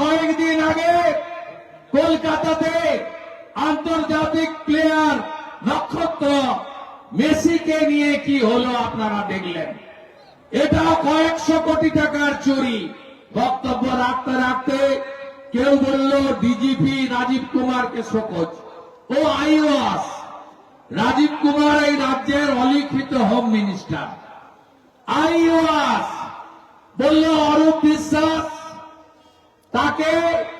কয়েকদিন আগে কলকাতাতে আন্তর্জাতিক প্লেয়ার নক্ষত্র মেসিকে নিয়ে কি হলো আপনারা দেখলেন? এটা কয়েকশো কোটি টাকার চুরি। বক্তব্য রাখতে রাখতে কেউ বলল ডিজিপি রাজীব কুমারকে শোকজ। ও আইওয়াস, রাজীব কুমার এই রাজ্যের অলিখিত হোম মিনিস্টার আইওয়াস বলল অরূপ বিশ্বাস তাকে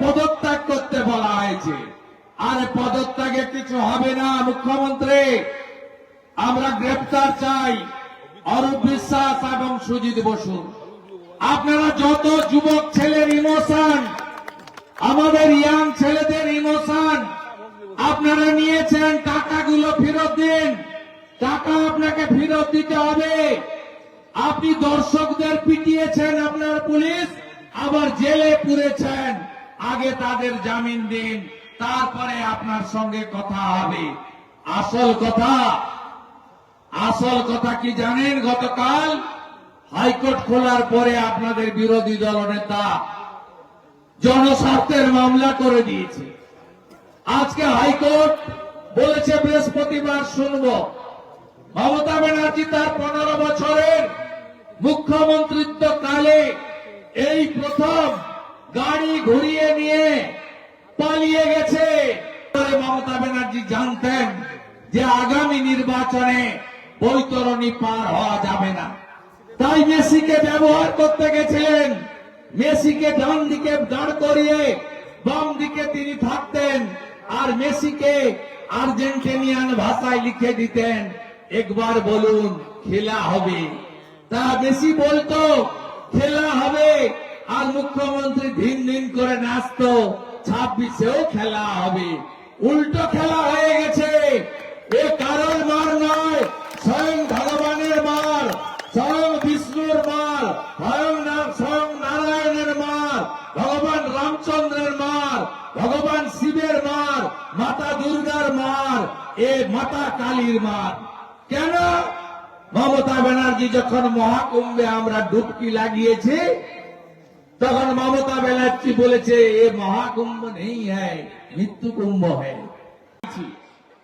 পদত্যাগ করতে বলা হয়েছে। আর পদত্যাগে কিছু হবে না, মুখ্যমন্ত্রী। আমরা গ্রেপ্তার চাই অরূপ বিশ্বাস এবং সুজিত বসু। আপনারা যত যুবক ছেলের ইমোশন, আমাদের ইয়াং ছেলেদের ইমোশন, আপনারা নিয়েছেন টাকাগুলো ফেরত দিন। টাকা আপনাকে ফেরত দিতে হবে। আপনি দর্শকদের পিটিয়েছেন আপনার পুলিশ। আবার জেলে পুরেছেন। আগে তাদের জামিন দিন, তারপরে আপনার সঙ্গে কথা হবে। আসল কথা আসল কথা কি জানেন? গতকাল হাইকোর্ট খোলার পরে আপনাদের বিরোধী দলনেতা জনস্বার্থের মামলা করে দিয়েছে। আজকে হাইকোর্ট বলেছে, বৃহস্পতিবার শুনব। মমতা ব্যানার্জি তার পনেরো বছরের মুখ্যমন্ত্রিত্ব প্রথম গাড়ি ঘুরিয়ে নিয়ে পালিয়ে গেছে। মমতা ব্যানার্জি জানতেন যে আগামী নির্বাচনে বৈতরণী পার হওয়া যাবে না। তাই মেসিকে ব্যবহার করতে গেছিলেন। মেসিকে ডান দিকে দাঁড় করিয়ে বাম দিকে তিনি থাকতেন আর মেসিকে আর্জেন্টিনিয়ান ভাষায় লিখে দিতেন, একবার বলুন খেলা হবে। তা মেসি বলতো, খেলা হবে। আর মুখ্যমন্ত্রী দিন দিন করে নাচতো, ছাব্বিশেও খেলা হবে। উল্টো খেলা হয়ে গেছে। এ কারোর মার নয়, স্বয়ং ভগবানের মার, স্বয়ং বিষ্ণুর মার, স্বয়ং স্বয়ং নারায়ণের মার, ভগবান রামচন্দ্রের মার, ভগবান শিবের মার, মাতা দুর্গার মার, এ মাতা কালীর মার। কেন? মমতা ব্যানার্জি যখন মহাকুম্ভে আমরা ডুবকি লাগিয়েছি তখন মমতা ব্যানার্জি বলেছে, এ মহাকুম্ভ নেই হ্যায় মৃত্যু কুম্ভ হ্যায়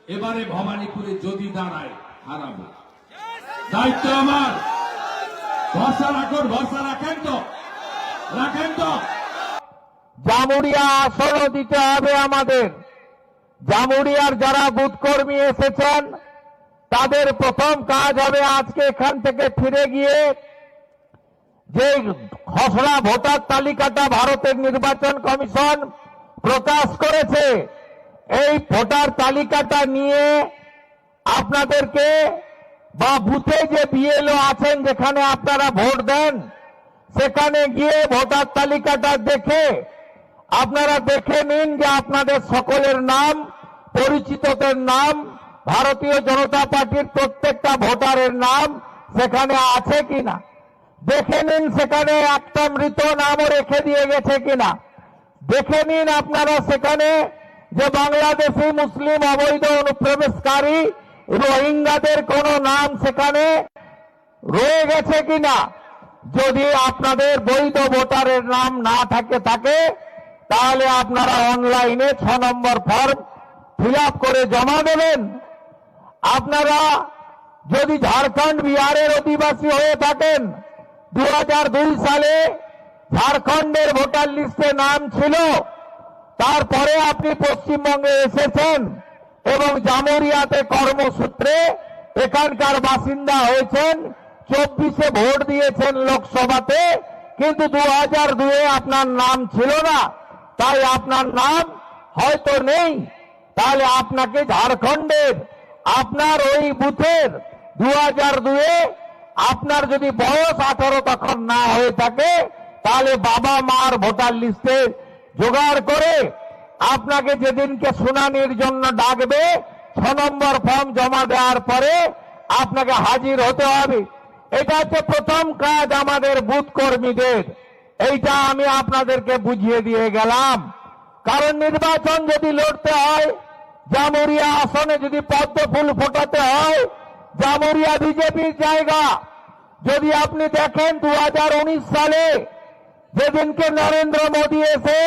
এবারে ভবানীপুরে যদি দাঁড়ায়, হারাবো। দায়িত্ব আমার। ভরসা রাখুন, ভরসা রাখেন তো। রাখেন তো। জামুরিয়া আসনও দিতে হবে আমাদের। জামুরিয়ার যারা বুথ কর্মী এসেছেন, তাদের প্রথম কাজ হবে আজকে এখান থেকে ফিরে গিয়ে যে খসড়া ভোটার তালিকাটা ভারতের নির্বাচন কমিশন প্রকাশ করেছে, এই ভোটার তালিকাটা নিয়ে আপনাদেরকে বা বুথে যে বিএলও আছেন যেখানে আপনারা ভোট দেন, সেখানে গিয়ে ভোটার তালিকাটা দেখে আপনারা দেখে নিন যে আপনাদের সকলের নাম, পরিচিতদের নাম, ভারতীয় জনতা পার্টির প্রত্যেকটা ভোটারের নাম সেখানে আছে কিনা। দেখে নিন সেখানে একটা মৃত নামও রেখে দিয়ে গেছে কিনা। দেখে নিন আপনারা সেখানে যে বাংলাদেশি, মুসলিম, অবৈধ, অনুপ্রবেশকারী, রোহিঙ্গাদের কোন নাম সেখানে রয়ে গেছে কিনা? যদি আপনাদের বৈধ ভোটারের নাম না থাকে থাকে, তাহলে আপনারা অনলাইনে ছ নম্বর ফর্ম ফিল করে জমা দেবেন। আপনারা যদি ঝাড়খণ্ড বিহারের অধিবাসী হয়ে থাকেন দু হাজার দুই সালে ঝাড়খণ্ডের ভোটার লিস্টে নাম ছিল। তারপরে আপনি পশ্চিমবঙ্গে এসেছেন এবং জামুরিয়াতে কর্মসূত্রে এখানকার বাসিন্দা হয়েছেন। চব্বিশে ভোট দিয়েছেন লোকসভাতে, কিন্তু দু হাজার দুয়ে আপনার নাম ছিল না। তাই আপনার নাম হয়তো নেই। তাহলে আপনাকে ঝাড়খণ্ডের, আপনার ওই বুথের দু হাজার দুয়ে আপনার যদি বয়স আঠারো তখন না হয়ে থাকে, তাহলে বাবা মার ভোটার লিস্টে জোগাড় করে আপনাকে যেদিনকে শুনানির জন্য ডাকবে, ছ নম্বর ফর্ম জমা দেওয়ার পরে আপনাকে হাজির হতে হবে। এটা হচ্ছে প্রথম কাজ আমাদের বুথ কর্মীদের। এইটা আমি আপনাদেরকে বুঝিয়ে দিয়ে গেলাম। কারণ নির্বাচন যদি লড়তে হয়, জামুরিয়া আসনে যদি পদ্ম ফুল ফোটাতে হয় জামুরিয়া বিজেপির জায়গা। যদি আপনি দেখেন দু হাজার উনিশ সালে যেদিনকে নরেন্দ্র মোদী এসে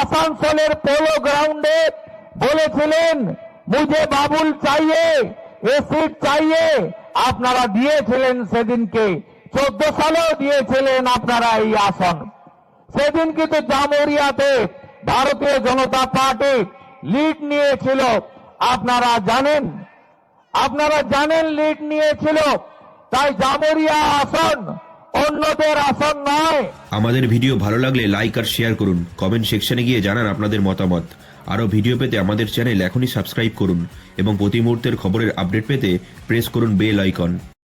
আসানসোলের পোলো গ্রাউন্ডে বলেছিলেন, মুঝে বাবুল চাইয়ে, এ সিট চাইয়ে। আপনারা দিয়েছিলেন সেদিনকে, চোদ্দ সালেও দিয়েছিলেন আপনারা এই আসন। সেদিন কিন্তু জামুরিয়াতে ভারতীয় জনতা পার্টি লিড নিয়েছিল। আপনারা জানেন আপনারা জানেন লিড নিয়েছিল, তাই জামরিয়া আসন অন্যদের আসন নয়। আমাদের ভিডিও ভালো লাগলে লাইক আর শেয়ার করুন। কমেন্ট সেকশনে গিয়ে জানান আপনাদের মতামত। আরও ভিডিও পেতে আমাদের চ্যানেল এখনই সাবস্ক্রাইব করুন এবং প্রতি মুহূর্তের খবরের আপডেট পেতে প্রেস করুন বেল আইকন।